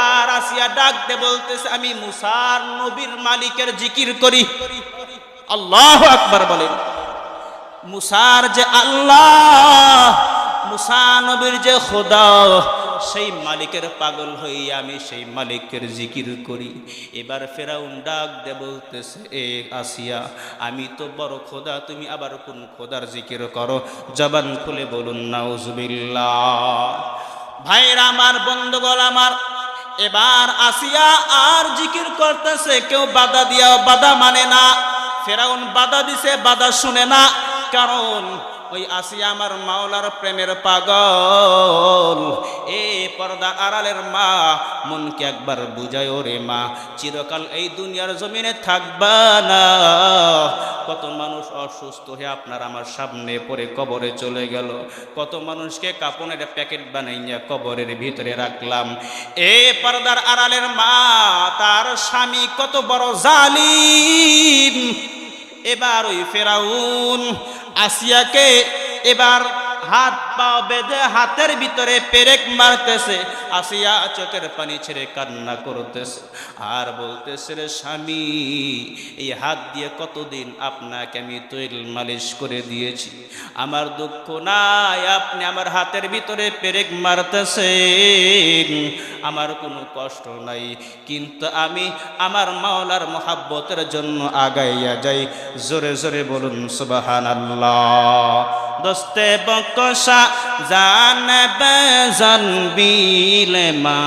আর আসিয়া ডাক দে বলতেছে, আমি মুসার নবীর মালিকের জিকির করি। আল্লাহ আকবার বলেন। মুসার যে আল্লাহ, মুসা নবীর যে খোদা, সেই মালিকের পাগল হইয়া আমি সেই মালিকের জিকির করি। এবার ফেরাউন ডাক দে বলতেছে, এ আসিয়া, আমি তো বড় খোদা, তুমি আবার কোন খোদার জিকির করো? জবান খুলে বলুন, নাউজুবিল্লাহ। ভাইরা, আমার বন্ধুগণ, আমার এবার আসিয়া আর জিকির করতেছে, কেউ বাধা দিয়াও বাধা মানে না। ফেরাউন বাধা দিছে, বাধা শুনে না। কারণ ওই আসিয়া আমার মাওলার প্রেমের পাগল। এ পর্দা আড়ালের মা, মনকে একবার বুঝায় ওরে মা, চিরকাল এই দুনিয়ার জমিনে থাকবা না। কত মানুষ অসুস্থ হয়ে আপনার আমার সামনে পড়ে কবরে চলে গেল। কত মানুষকে কাপনের প্যাকেট বানাইয়া কবরের ভিতরে রাখলাম। এ পর্দার আড়ালের মা, তার স্বামী কত বড় জালিম। এবার ওই ফেরাউন আসিয়াকে এবার হাত পা বেঁধে হাতের ভিতরে পেরেক মারতেছে, আসিয়া চোখের পানি ছেড়ে কান্না করতেছে। আর বলতেছে, রে স্বামী, এই হাত দিয়ে কতদিন আপনাকে আমি তৈল মালিশ করে দিয়েছি? আমার দুঃখ নাই, আপনি আমার হাতের ভিতরে পেরেক মারতেছেন। আমার কোনো কষ্ট নাই, কিন্তু আমি আমার মাওলার মহাব্বতের জন্য আগাইয়া যাই। জোরে জোরে বলুন সুবাহান আল্লাহ দোস্তে বকশা জান বেজন বিলে মা।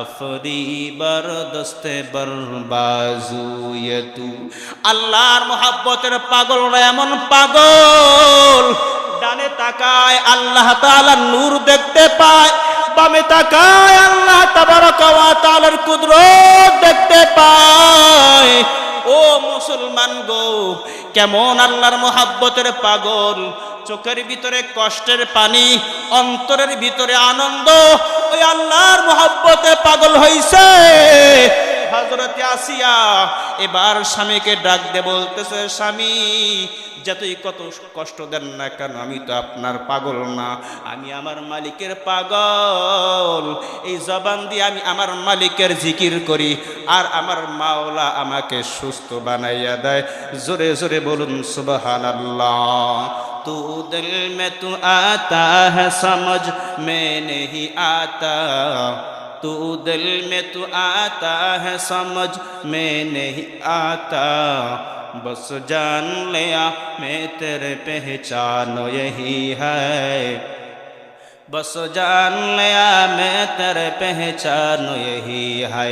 আফরি বর দোস্তে বর বাজুয়ে তু। আল্লাহর মহাব্বতের পাগল এমন পাগল। ডানে তাকায় আল্লাহ তাআলা নূর দেখতে পায়, বামে তাকায় আল্লাহ তাবারকা ওয়া তাআলার কুদরত দেখতে পায়। ও মুসলমান গো কেমন আল্লাহর মোহাব্বতের পাগল? চোখের ভিতরে কষ্টের পানি, অন্তরের ভিতরে আনন্দ। ওই আল্লাহর মোহাব্বতে পাগল হইছে। হজরতে আসিয়া এবার স্বামীকে ডাক দে বলতেছে স্বামী যতই কত কষ্ট দেন না কেন আমি তো আপনার পাগল না আমি আমার মালিকের পাগল এই জবান দিয়ে আমি আমার মালিকের জিকির করি আর আমার মাওলা আমাকে সুস্থ বানাইয়া দেয় জোরে জোরে বলুন সুবহান আল্লাহ तू दिल में तू आता है समझ में नहीं आता तू दिल में तू आता है समझ में नहीं आता बस जान लिया मैं तेरे पहचान यही है बस जान लिया मैं तेरे पहचान यही है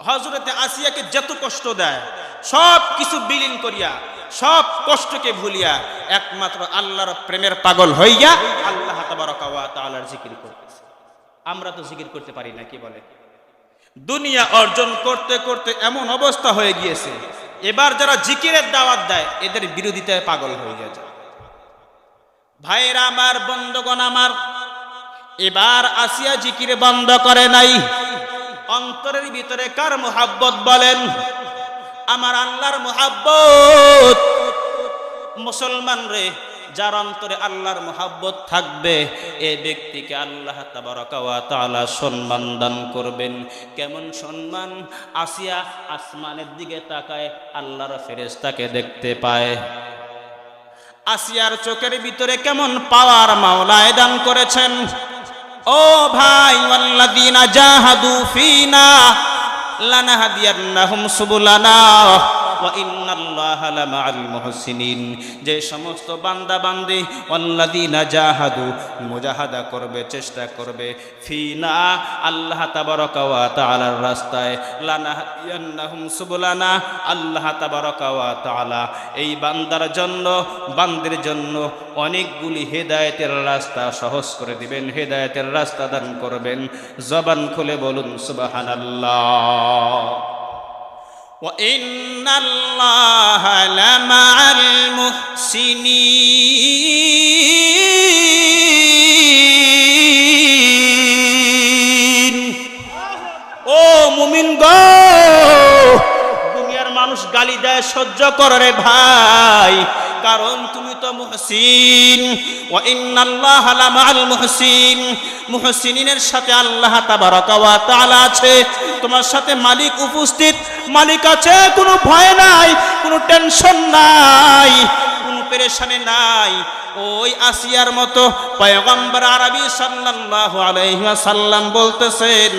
হজরতে আসিয়াকে যত কষ্ট দেয় সব কিছু বিলীন করিয়া সব কষ্টকে ভুলিয়া একমাত্র আল্লাহর প্রেমের পাগল হইয়া আল্লাহ তাআলার জিকির করতেছে আমরা তো জিকির করতে পারি না, কি বলে? দুনিয়া অর্জন করতে করতে এমন অবস্থা হয়ে গিয়েছে। এবার যারা জিকিরের দাওয়াত দেয়, এদের বিরোধিতায় পাগল হয়ে গেছে ভাইরা আমার, বন্ধগণ আমার, এবার আসিয়া জিকির বন্ধ করে নাই। অন্তরের ভিতরে কার মোহাব্বত বলেন? আমার আল্লাহর মোহাব্বত। মুসলমান রে যার অন্তরে আল্লাহর মোহাব্বত থাকবে, এ ব্যক্তিকে আল্লাহ তালা সম্মান দান করবেন। কেমন সম্মান? আসিয়া আসমানের দিকে তাকায়, আল্লাহর ফেরেস্তাকে দেখতে পায়। আসিয়ার চোখের ভিতরে কেমন পাওয়ার মাওলায় দান করেছেন। ও ভাই, ওয়াল্লাযীনা জাহাদু ফিনা, লানাহদিয়ান্নাহুম সুবুলানা। যে সমস্ত বান্দা বান্দি ওয়াল্লাযীনা জাহাদু, মুজাহাদা করবে, চেষ্টা করবে, ফিনা আল্লাহ তাবারাকা ওয়া তাআলার রাস্তায়, লানাহদিয়ান্নাহুম সুবুলানা আল্লাহ তাবারাকা ওয়া তাআলা। এই বান্দার জন্য, বান্দির জন্য অনেকগুলি হেদায়েতের রাস্তা সহজ করে দিবেন, হেদায়েতের রাস্তা দান করবেন। জবান খুলে বলুন, সুবহানাল্লাহ। وإن الله لمع المحسنين ও মুমিন গো দুনিয়ার মানুষ গালি দেয় সহ্য করে রে ভাই কারণ তুমি তো মুহসিন ওয়া ইন্নাল্লাহা লামাআল মুহসিন মুহসিনিনের সাথে আল্লাহ আছে। তোমার সাথে মালিক উপস্থিত। মালিক আছে, কোনো ভয় নাই, কোনো টেনশন নাই, কোনো পেরেশানি নাই। ওই আসিয়ার মতো পয়গম্বর আরবি সাল্লাল্লাহু আলাইহি ওয়াসাল্লাম বলতেছেন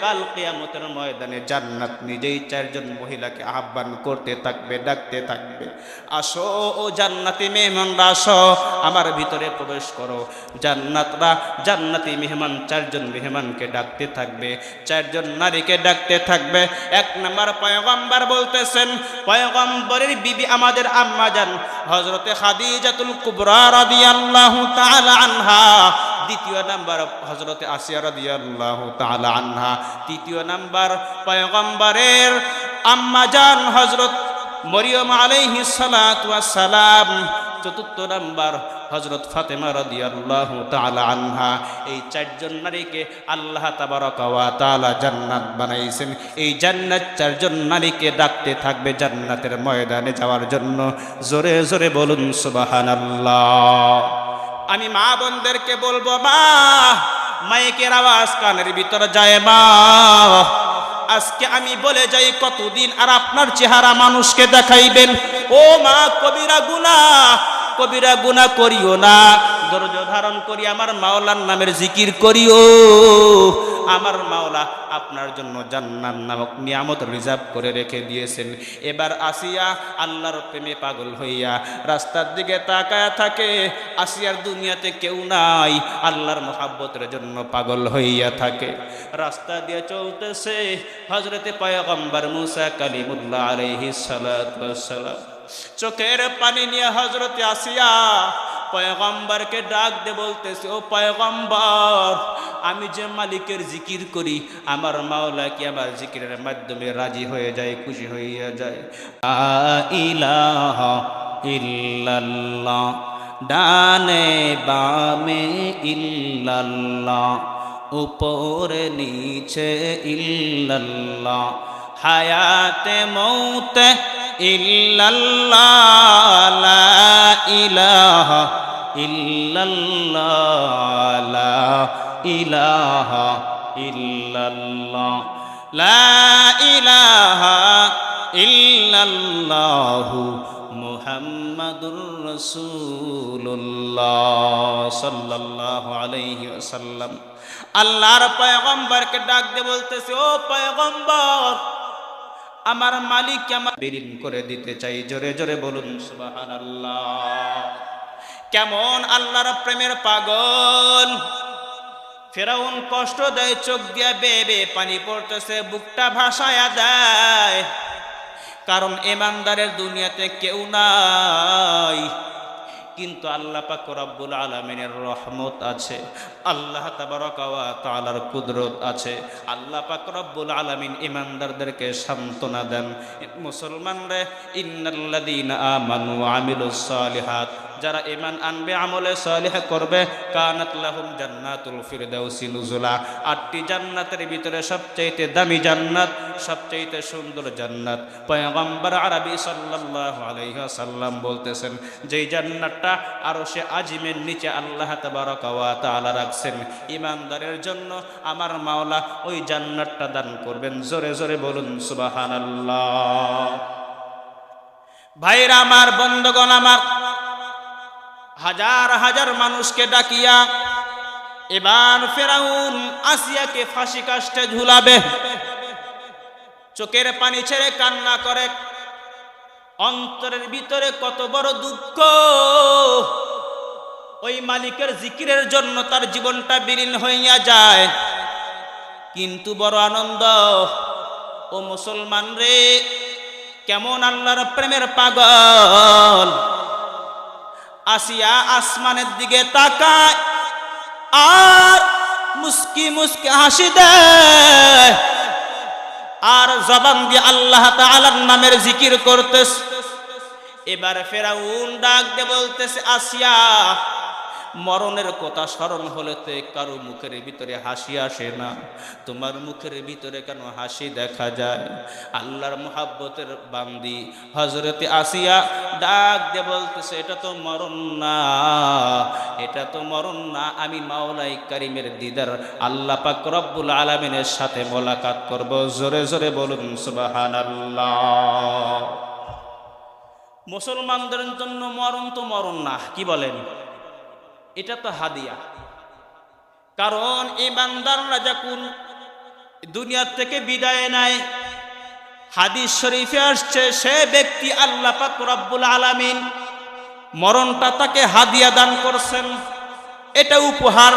কাল কিয়ামতের ময়দানে জান্নাত নিজেই চারজন মহিলাকে আহ্বান করতে থাকবে, ডাকতে থাকবে। আসো ও জান্নাতি মেহমানরা, আসো, আমার ভিতরে প্রবেশ করো। জান্নাতরা জান্নাতি মেহমান, চারজন মেহমানকে ডাকতে থাকবে, চারজন নারীকে ডাকতে থাকবে। এক নম্বর পয়গম্বর বলতেছেন, পয়গম্বরের বিবি আমাদের আম্মা জান হজরতে খাদিজাতুল কুবরা রাদিয়াল্লাহু তাআলা আনহা। দ্বিতীয় নাম্বার হজরতে আসিয়া রাদিয়াল্লাহু তাআলা আনহা, তৃতীয় নাম্বার পয়গম্বরের আম্মা জান হজরত মরিয়ম আলাইহি সালাম চতুর্থ নাম্বার হজরত ফাতেমা রাদিয়াল্লাহু তাআলা আনহা, এই চারজন নারীকে আল্লাহ তাআলা জান্নাত বানাইছেন। এই জান্নাত চারজন নারীকে ডাকতে থাকবে জান্নাতের ময়দানে যাওয়ার জন্য। জোরে জোরে বলুন সুবহানাল্লাহ। আমি মা বোনদেরকে বলব, মা, মাইকের আওয়াজ কানের ভিতরে যায় মা। আজকে আমি বলে যাই, কতদিন আর আপনার চেহারা মানুষকে দেখাইবেন? ও মা, কবিরা গুনা কবিরা গুনা করিও না। ধৈর্য ধারণ করি, আমার মাওলার নামের জিকির করিও। আমার মাওলা আপনার জন্য জান্নাত নামক নিয়ামত রিজার্ভ করে রেখে দিয়েছেন। এবার আসিয়া আল্লাহর প্রেমে পাগল হইয়া রাস্তার দিকে তাকায় থাকে, আসিয়ার দুনিয়াতে কেউ নাই, আল্লাহর মোহাব্বতের জন্য পাগল হইয়া থাকে। রাস্তা দিয়ে চলতেছে হজরতে পয়গম্বর মুসা কালিমুল্লাহ সালাম। চোখের পানি নিয়ে হজরতে আসিয়া পয়গম্বরকে ডাক দে বলতেছে, ও পয়গম্বর, আমি যে মালিকের জিকির করি, আমার মাওলা কি আমার জিকিরের মাধ্যমে রাজি হয়ে যায়, খুশি হইয়া যায়। ইলাহা ইল্লাল্লাহ, ডানে বামে ইল্লাল্লাহ, উপরে নিচে ইল্লাল্লাহ, হায়াতে মৌতে ইল্লাল্লাহ ইলাহা ইল্লাল্লাহ লা ইলাহা ইল্লাল্লাহ, লা ইলাহা আল্লাহর পয়গম্বরকে ডাক দিয়ে বলতেছে, ও পয়গম্বর, আমার মালিক আমার বিলীন করে দিতে চাই। জোরে জোরে বলুন, সুবহানাল্লাহ। কেমন আল্লাহর প্রেমের পাগল। ফেরাউন কষ্ট দেয়, চোখ দিয়া বেয়ে পানি পড়তেছে, বুকটা ভাসায়া দেয়। কারণ এমানদারের দুনিয়াতে কেউ নাই। কিন্তু আল্লাহ পাক রব্বুল আলমিনের রহমত আছে, আল্লাহ তালার কুদরত আছে। আল্লাহ পাক রব্বুল আলমিন ইমানদারদেরকে সান্ত্বনা দেন মুসলমানরে ইন্নাল্লাদিন আমানু আমিলুস সালিহাত যারা ইমান আনবে, আমলে সালিহা করবে, কানাত লাহুম জান্নাতুল ফিরদাউসি নুজুলা। আটটি জান্নাতের ভিতরে সবচাইতে দামি জান্নাত, সবচাইতে সুন্দর জান্নাত। পয়গম্বর আরবি সাল্লাল্লাহু আলাইহি ওয়াসাল্লাম বলতেছেন, যেই জান্নাতটা আরও সে আজিমের নিচে আল্লাহ তাবারাকা ওয়া তাআলা রাখছেন। ইমানদারের জন্য আমার মাওলা ওই জান্নাতটা দান করবেন। জোরে জোরে বলুন, সুবহানাল্লাহ। ভাইরা, আমার বন্ধগণ, আমার হাজার হাজার মানুষকে ডাকিয়া, এবার ফেরাউন আসিয়াকে ফাঁসি কাষ্টে ঝুলাবে। চোখের পানি ছেড়ে কান্না করে, অন্তরের ভিতরে কত বড় দুঃখ। ওই মালিকের জিকিরের জন্য তার জীবনটা বিলীন হইয়া যায়। কিন্তু বড় আনন্দ, ও মুসলমান রে, কেমন আল্লাহর প্রেমের পাগল। আসিয়া আসমানের দিকে তাকায়। আর মুস্কি মুস্কি হাসি আর জবান দিয়ে আল্লাহ তালার নামের জিকির করতেছে। এবার ফেরাউন ডাক দিয়ে বলতেছে, আসিয়া মরণের কথা স্মরণ হলেতে কারও মুখের ভিতরে হাসি আসে না। তোমার মুখের ভিতরে কেন হাসি দেখা যায়? আল্লাহর মোহাব্বতের বান্দি হজরতে আসিয়া ডাক দিয়ে বলতেছে, এটা তো মরণ না, এটা তো মরণ না। আমি মাওলাই কারিমের দিদার, আল্লাহ পাক রব্বুল আলমিনের সাথে মোলাকাত করব। জোরে জোরে বলুন সুবাহান মুসলমানদের জন্য মরণ তো মরণ না, কি বলেন? এটা তো হাদিয়া। কারণ এই ইমানদাররা যখন দুনিয়ার থেকে বিদায় নেয়, হাদিস শরীফে আসছে, সে ব্যক্তি আল্লাহ পাক রব্বুল আলামিন মরণটা তাকে হাদিয়া দান করছেন। এটা উপহার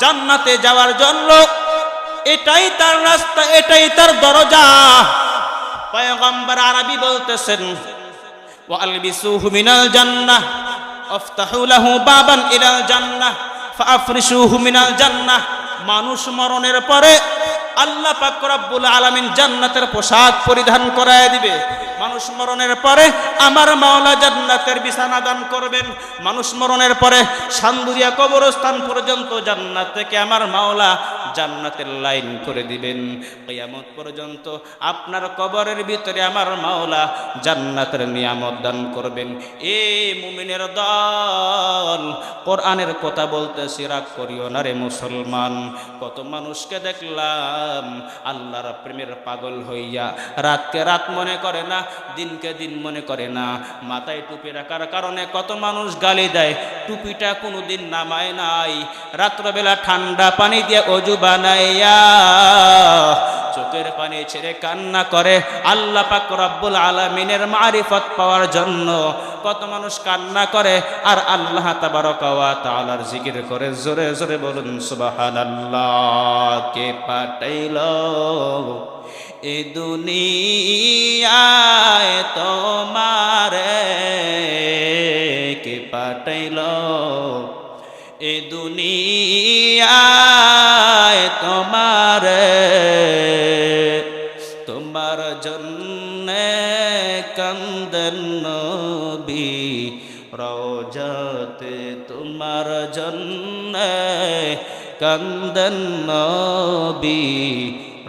জান্নাতে যাওয়ার জন্য। এটাই তার রাস্তা, এটাই তার দরজা। পয়গম্বর আরবি বলতেছেন, ওয়ালবিসুহু মিনাল জান্নাহ। আফতাহু লাহু বাবান ইলাল জান্নাহ ফাফরিশুহু মিনাল জান্নাহ। মানুষ মরণের পরে আল্লাহ পাক রব্বুল আলামিন জান্নাতের পোশাক পরিধান করায় দিবে। মানুষ মরণের পরে আমার মাওলা জান্নাতের বিছানা দান করবেন। মানুষ মরণের পরে সান্দুরিয়া কবরস্থান পর্যন্ত জান্নাত থেকে আমার মাওলা জান্নাতের লাইন করে দিবেন। কিয়ামত পর্যন্ত আপনার কবরের ভিতরে আমার মাওলা জান্নাতের নিয়ামত দান করবেন। এ মুমিনের দল, কোরআনের কথা বলতেছি রাগ করিও না রে মুসলমান। কত মানুষকে দেখলাম, আল্লাহর প্রেমের পাগল হইয়া রাতকে রাত মনে করে না দিনকে দিন মনে করে না। মাথায় টুপি রাখার কারণে কত মানুষ গালি দেয়। টুপিটা কোনো দিন নামায় নাই। রাত্রবেলা ঠান্ডা পানি দিয়ে অজু বানাইয়া চোখের পানি ছেড়ে কান্না করে। আল্লাহ পাক রব্বুল আলামিনের মারিফত পাওয়ার জন্য কত মানুষ কান্না করে আর আল্লাহ তাবারক ওয়া তাআলার জিকির করে। জোরে জোরে বলুন, সুবহানাল্লাহ, কে পাঠাইল? এ দুনিয়ায় তোমারে কে পাঠাইল? এ দুনিয়ায় তোমার তোমার জন্য কান্দন নবী রোজাতে তোমার জন্য কান্দন নবী।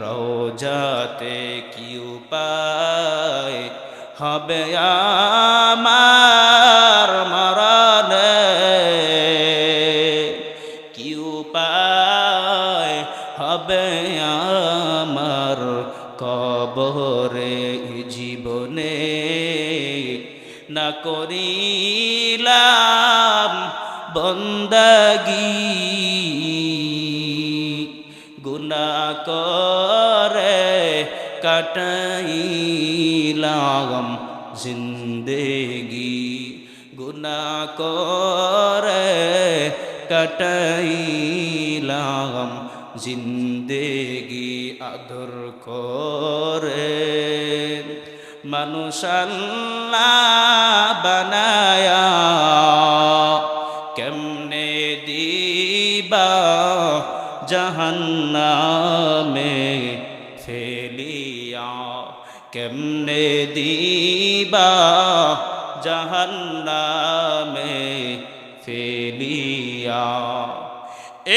রোজাতে কি উপায় হবে আমার মরণে? কি উপায় হবে আমার কবরে জীবনে? না করিলাম বন্দাগি কাটাইলাম জিন্দেগি। গুনা করে কাটাইলাম জিন্দেগি। আদর করে মানুষ আল্লাহ বানায়া কেমনে দিবা জাহান্নামে? কেমনে দিবা জাহান্নামে ফেলিয়া।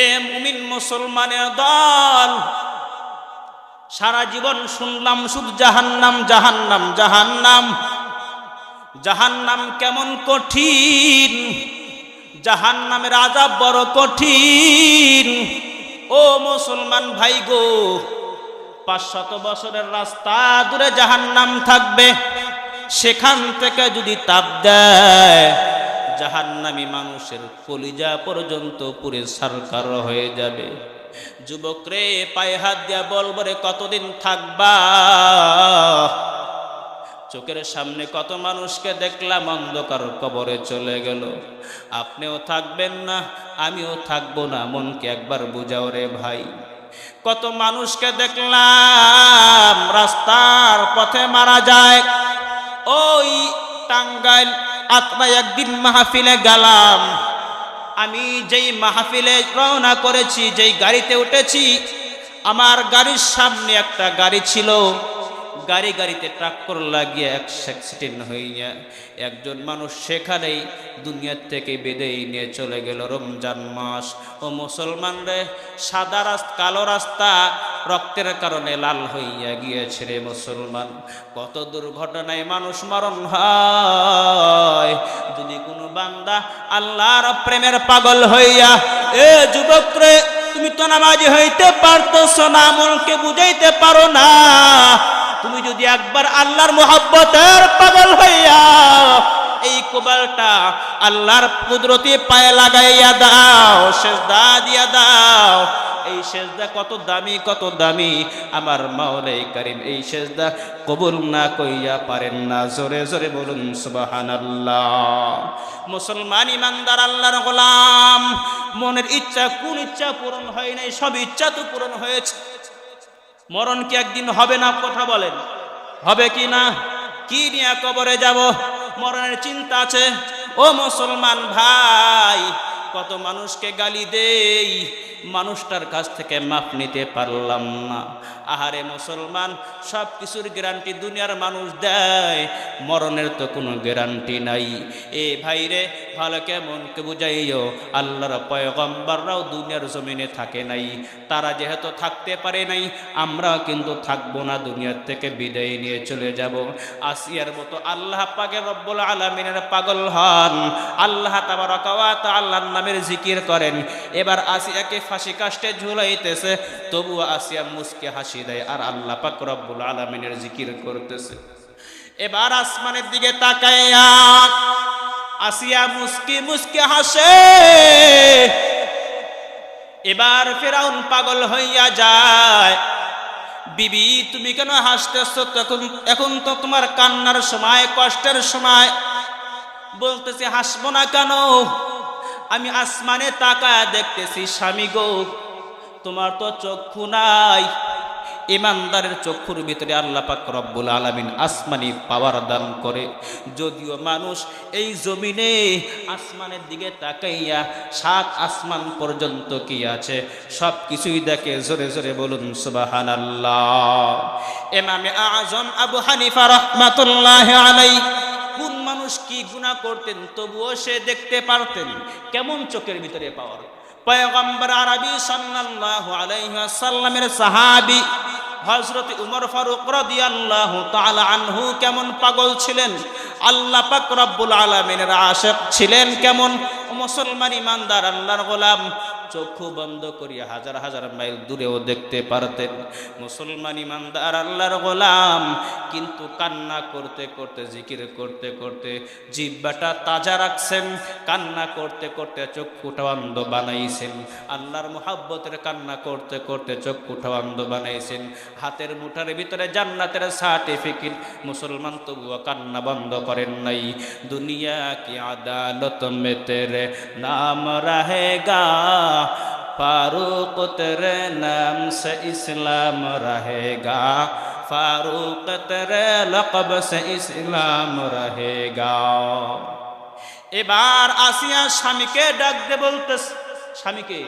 এ মুমিন মুসলমানের দল, সারা জীবন শুনলাম শুধু জাহান্নাম জাহান্নাম জাহান্নাম। জাহান্নাম কেমন কঠিন, জাহান্নামের আজাব বড় কঠিন। ও মুসলমান ভাই গো পাঁচশত বছরের রাস্তা দূরে জাহান নাম থাকবে। সেখান থেকে যদি তাপ দেয়, জাহান্নামি মানুষের কলিজা পর্যন্ত পুরে সরকার হয়ে যাবে। যুবক রে পায়ে হাত দিয়া বলবরে কতদিন থাকবা? চোখের সামনে কত মানুষকে দেখলাম, অন্ধকার কবরে চলে গেল। আপনিও থাকবেন না, আমিও থাকব না, মনকে একবার বুঝাও রে ভাই। কত মানুষকে দেখলাম রাস্তার পথে মারা যায়। ওই টাঙ্গাইল আত্মা একদিন মাহফিলে গেলাম। আমি যেই মাহফিলে রওনা করেছি, যেই গাড়িতে উঠেছি, আমার গাড়ির সামনে একটা গাড়ি ছিল। গাড়ি গাড়িতে ট্রাক্টর লাগিয়ে এক অ্যাক্সিডেন্ট হইয়া একজন মানুষ সেখানেই দুনিয়ার থেকে বেঁধেই নিয়ে চলে গেল রমজান মাস। ও মুসলমান রে, সাদা রাস্তা, কালো রাস্তা রক্তের কারণে লাল হইয়া গিয়েছে রে মুসলমান। কত দুর্ঘটনায় মানুষ মরণ হয়। যদি কোনো বান্দা আল্লাহর প্রেমের পাগল হইয়া, এ যুবক রে, তুমি তো নামাজি হইতে পারতো না, আমলকে বুঝাইতে পারো না। তুমি যদি একবার আল্লাহর মোহাব্বতের পাগল হইয়া এই কোবালটা আল্লাহর কুদরতি পায়ে লাগাইয়া দাও, সেজদা দিয়া দাও, এই সেজদা কত দামি কত দামি। আমার মাওলাই করিম এই সেজদা কবুল না কইয়া পারেন না। জোরে জোরে বলুন, সুবহানাল্লাহ। মুসলমান ইমানদার, আল্লাহর গোলাম। মনের ইচ্ছা, কোন ইচ্ছা পূরণ হয় নাই, সব ইচ্ছা তো পূরণ হয়েছে। মরণ কি একদিন হবে না কথা বলেন? হবে কি না? কি নিয়ে কবরে যাব? মরণের চিন্তা আছে। ও মুসলমান ভাই কত মানুষকে গালি দেই, মানুষটার কাছ থেকে মাপ নিতে পারলাম না। আহারে মুসলমান, সব কিছুর গ্যারান্টি দুনিয়ার মানুষ দেয়, মরণের তো কোনো গ্যারান্টি নাই। এ ভাইরে ভালো কেমনকে বুঝাইও? আল্লাহর পয়গম্বররাও দুনিয়ার জমিনে থাকে নাই। তারা যেহেতু থাকতে পারে নাই, আমরা কিন্তু থাকব না, দুনিয়ার থেকে বিদায় নিয়ে চলে যাব। আসিয়ার মতো আল্লাহ পাকে রব্বুল আলমিনের পাগল হন। আল্লাহ তাবারকাত আল্লাহর নামের জিকির করেন। এবার আসিয়াকে ফাঁসি কাষ্টে ঝুলাইতেছে, তবুও আসিয়া মুসকে হাসি দেয়, আর আল্লাহ পাক রব্বুল আলমিনের জিকির করতেছে। এবার আসমানের দিকে তাকাইয়া আসিয়া মুসকি মুসকি হাসে। এবার ফেরাউন পাগল হইয়া যায়, বিবি, তুমি কেন হাসতেছ তখন? এখন তো তোমার কান্নার সময়, কষ্টের সময়। বলতেছে, হাসবো না কেন? আমি আসমানে তাকায় দেখতেছি, স্বামী গো, তোমার তো চক্ষু নাই। ইমানদারের চক্ষুর ভিতরে আল্লাহ পাক রব্বুল আলামিন আসমানি পাওয়ার দান করে। যদিও মানুষ এই জমিনে আসমানের দিকে তাকাইয়া সাত আসমান পর্যন্ত কি আছে সব কিছুই দেখে জোরে জোরে বলুন সুবাহান আল্লাহ এমামে আজম আবু হানিফা রহমাতুল্লাহ আলাই গুনাহ করতেন, তবুও সে দেখতে পারতেন কেমন চোখের ভিতরে পাওয়ার। পয়গম্বর আরবি সাল্লাল্লাহু আলাইহি ওয়াসাল্লামের সাহাবী হযরত উমর ফারুক রাদিয়াল্লাহু তাআলা আনহু কেমন পাগল ছিলেন? আল্লাহ পাক রব্বুল আলামিনের আশিক ছিলেন কেমন? মুসলমান ইমানদার, আল্লাহর গোলাম। চক্ষু বন্ধ করিয়া হাজার হাজার মাইল দূরেও দেখতে পারতেন। মুসলমান ইমানদার, আল্লাহর গোলাম। কিন্তু কান্না করতে করতে, জিকির করতে করতে জিব্বাটা তাজা রাখছেন। কান্না করতে করতে চক্ষুটা অন্ধ বানাইছেন। আল্লাহর মোহাব্বতের কান্না করতে করতে চক্ষুটা অন্ধ বানাইছেন। হাতের মুঠার ভিতরে জান্নাতের সার্টিফিকেট মুসলমান তবুও কান্না বন্ধ করেন নাই। দুনিয়া কি আদালত মে তেরে নাম রাহেগা फारूक तेरे नाम से इस्लाम रहेगा फारूक तेरे लकब से इस्लाम रहेगा এবার আসিয়া স্বামীকে ডাক দে বলতে স্বামীকে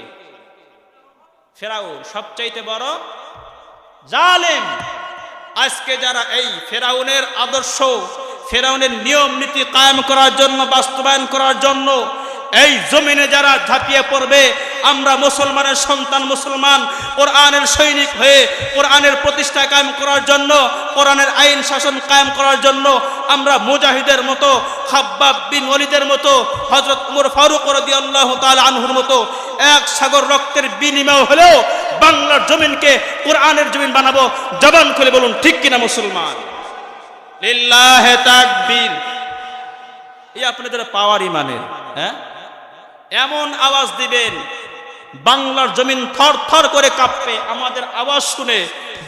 ফেরাও সবচাইতে বড় জালেম আজকে যারা এই ফেরাউনের আদর্শ ফেরাউনের নিয়ম নীতি কায়েম করার জন্য বাস্তবায়ন করার জন্য এই জমিনে যারা ঝাঁপিয়ে পড়বে, আমরা মুসলমানের সন্তান মুসলমান, কোরআনের সৈনিক হয়ে কোরআনের প্রতিষ্ঠা কায়েম করার জন্য, কোরআনের আইন শাসন কায়েম করার জন্য আমরা মুজাহিদের মতো, খাব্বাব বিন ওলিদের মতো হজরত উমর ফারুক রদি আল্লাহ তাল আনহুর মতো এক সাগর রক্তের বিনিময় হলেও বাংলার জমিনকে কোরআনের জমিন বানাবো। জবান খুলে বলুন, ঠিক কিনা মুসলমান? লিল্লাহে তাকবীর। এই আপনাদের পাওয়ার ইমানের হ্যাঁ? এমন আওয়াজ দিবেন, বাংলার জমিন থর থর করে কাঁপবে। আমাদের আওয়াজ শুনে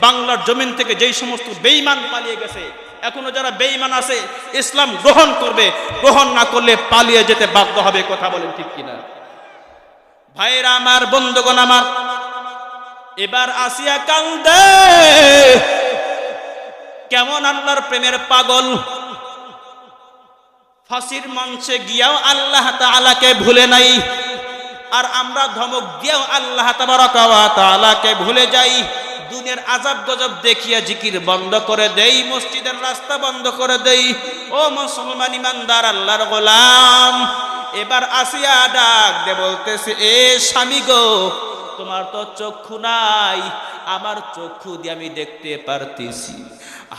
বাংলার জমিন থেকে যেই সমস্ত বেইমান পালিয়ে গেছে, এখনও যারা বেইমান আছে, ইসলাম গ্রহণ করবে। গ্রহণ না করলে পালিয়ে যেতে বাধ্য হবে, কথা বলেন ঠিক কিনা? ভাইরা আমার, বন্ধুগণ আমার, এবার আসিয়া কান্দে কেমন আল্লাহর প্রেমের পাগল? ফাঁসির মঞ্চে গিয়াও আল্লাহ তাআলাকে ভুলে নাই। আর আমরা ধমক দিয়েও আল্লাহ ওয়া ভুলে যাই। দুনিয়ার আজাব গজব দেখিয়া জিকির বন্ধ করে দেই, মসজিদের রাস্তা বন্ধ করে দেই। ও মুসলমান ইমানদার, আল্লাহর গোলাম, এবার আসিয়া ডাক দে বলতেছে, এ স্বামী গো, তোমার তো চক্ষু নাই, আমার চক্ষু দিয়ে আমি দেখতে পারতেছি।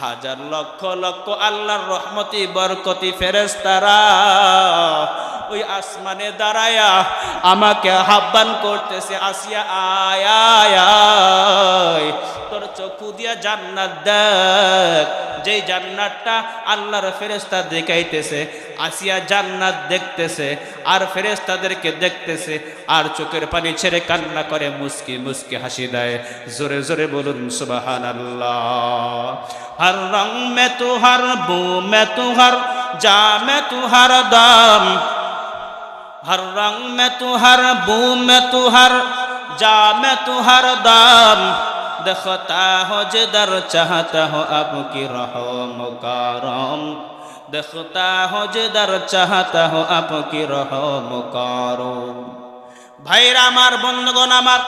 হাজার লক্ষ লক্ষ আল্লাহর রহমতি, বরকতি ফেরেস্তারা ওই আসমানে দাঁড়ায়া আমাকে আহ্বান করতেছে, আসিয়া আয় তোর চক্ষু দিয়া জান্নাত দেখ। যেই জান্নাতটা আল্লাহর ফেরেস্তা দেখাইতেছে, আসিয়া জান্নাত দেখতেছে, আর ফেরেস্তাদেরকে দেখতেছে, আর চোখের পানি ছেড়ে কান্না করে, মুস্কি মুস্কি হাসি দেয়। জোরে জোরে বলুন সুবাহান আল্লাহ হর রং মে তুহার বু মে তুহার যা মে তুহার দাম हर रंग में तू हर बू में तू हर जा में तू हर दाम देखता हो जिधर चाहता हो अब की रहो मुकारम देखता हो जिधर चाहता हो अब की रहो मुकारम ভাইরা আমার বন্ধুগণ আমার